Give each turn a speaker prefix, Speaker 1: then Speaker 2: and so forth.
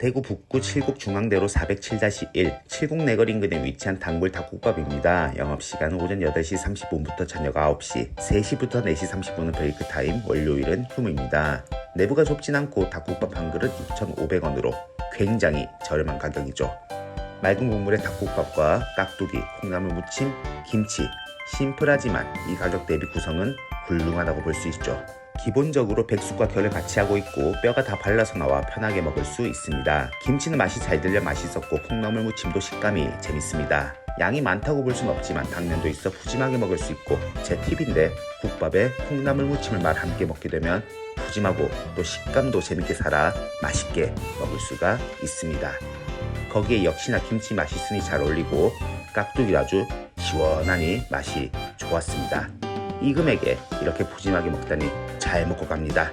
Speaker 1: 대구 북구 칠곡 중앙대로 407-1 칠곡 내거리 인근에 위치한 단골 닭국밥입니다. 영업시간은 오전 8시 30분부터 저녁 9시, 3시부터 4시 30분은 브레이크 타임, 월요일은 휴무입니다. 내부가 좁진 않고 닭국밥 한 그릇 6,500원으로 굉장히 저렴한 가격이죠. 맑은 국물에 닭국밥과 깍두기, 콩나물 무침, 김치, 심플하지만 이 가격 대비 구성은 훌륭하다고 볼 수 있죠. 기본적으로 백숙과 결을 같이 하고 있고 뼈가 다 발라서 나와 편하게 먹을 수 있습니다. 김치는 맛이 잘 들려 맛있었고 콩나물 무침도 식감이 재밌습니다. 양이 많다고 볼 순 없지만 당면도 있어 푸짐하게 먹을 수 있고 제 팁인데 국밥에 콩나물 무침을 말 함께 먹게 되면 푸짐하고 또 식감도 재밌게 살아 맛있게 먹을 수가 있습니다. 거기에 역시나 김치 맛있으니 잘 어울리고 깍두기 아주 시원하니 맛이 좋았습니다. 이 금액에 이렇게 푸짐하게 먹다니 잘 먹고 갑니다.